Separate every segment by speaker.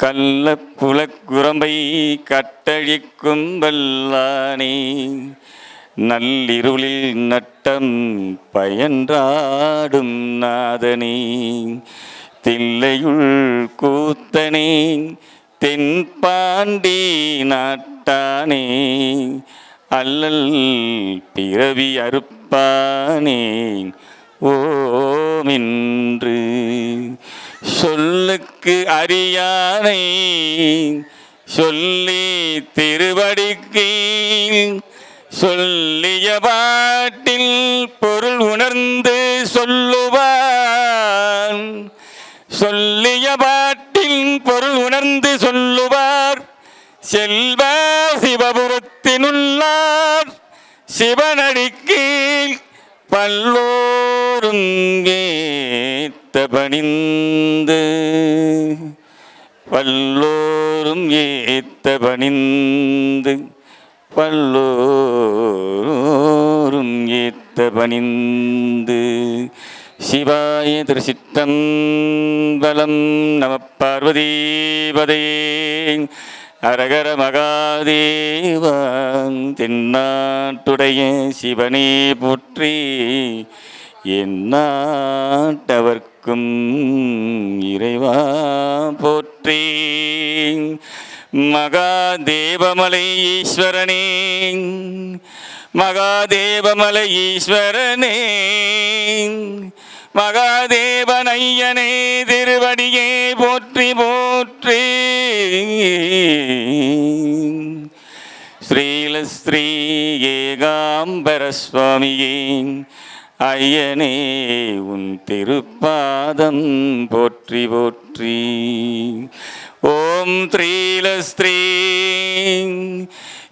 Speaker 1: கள்ள புலக்குரம்பை கட்டழிக்கும் வல்லானே நல்லிருளில் நட்டம் பயன்றாடும் நாதனே தில்லையுள் கூத்தனே தென்பாண்டி நாட்டானே அல்லல் பிறவி அறுப்பானே ஓமின்று சொல்லுக்கு அறியானை சொல்லி திருவடிக்கு சொல்லிய பாட்டில் பொருள் உணர்ந்து சொல்லுவான் சொல்லிய பாட்டில் பொருள் உணர்ந்து சொல்லுவார். செல்வ சிவபுரத்தினுள்ளார். சிவனடிக்கு பல்லோ ஏத்த பணிந்து பல்லோரும் ஏத்த பணிந்து பல்லோரும் ஏத்த பணிந்து சிவாய திருச்சித்தம்பலம் நம பார்வதீபதையே அரகர மகாதேவன் தென்னாட்டுடைய சிவனே போற்றி எந்நாட்டவர்க்கும் இறைவா போற்றி. மகாதேவமலை ஈஸ்வரனே மகாதேவமலை ஈஸ்வரனே மகாதேவனையனே திருவடியே போற்றி போற்றி. ஸ்ரீலஸ்ரீ ஏகாம்பர ஐயனே உன் திருப்பாதம் போற்றி போற்றி. ஓம் ஸ்ரீலஸ்ரீ.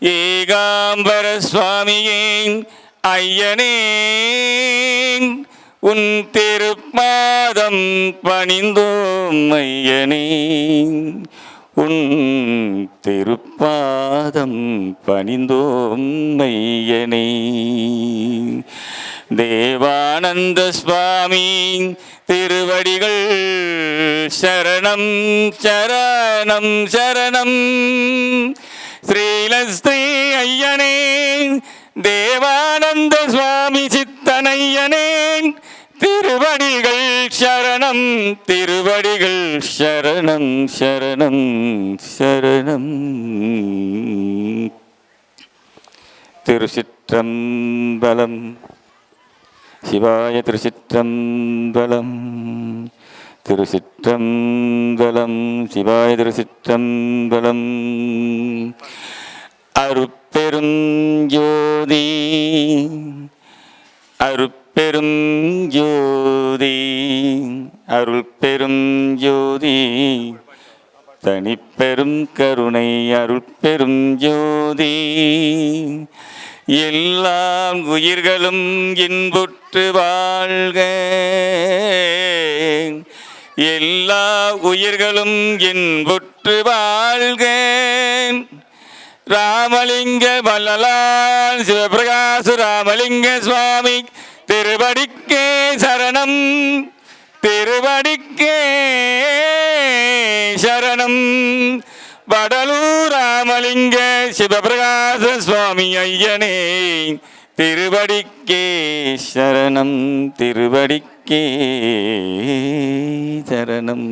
Speaker 1: ஏகாம்பர சுவாமியே ஐயனே உன் திருப்பாதம் பணிந்தோம் ஐயனே. உன் திருப்பாதம் பணிந்தோம் ஐயனே. தேவானந்த சுவாமி திருவடிகள் சரணம் சரணம் சரணம். ஸ்ரீலஸ்ரீ ஐயனே தேவானந்த சுவாமி சித்தனையனே. திருவடிகள் சரணம் திருவடிகள் சரணம் சரணம் சரணம். திருச்சிற்றம்பலம் சிவாய திருச்சிற்றம்பலம் திருச்சிற்றம்பலம் சிவாய திருச்சிற்றம்பலம். அருப்பெரும் ஜோதி அருப்பெரும் ஜோதி அருள் பெரும் ஜோதி தனிப்பெரும் கருணை அருள் பெரும் ஜோதி எல்லாம் உயிர்களும் இன்புற்று பெற்று வாழ்க எல்லா உயிர்களும் இன்புற்று வாழ்க ராமலிங்க வல்லலால் சிவபிரகாசு ராமலிங்க சுவாமி திருவடிக்கே சரணம் திருவடிக்கே சரணம். வடலூர் ராமலிங்க சிவபிரகாச சுவாமி ஐயனே. திருவடிக்கே சரணம் திருவடிக்கே சரணம்.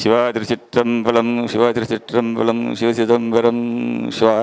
Speaker 1: சிவா திருச்சிற்றம்பலம் சிவா திருச்சிற்றம்பலம் சிவசிதம்பரம் சிவா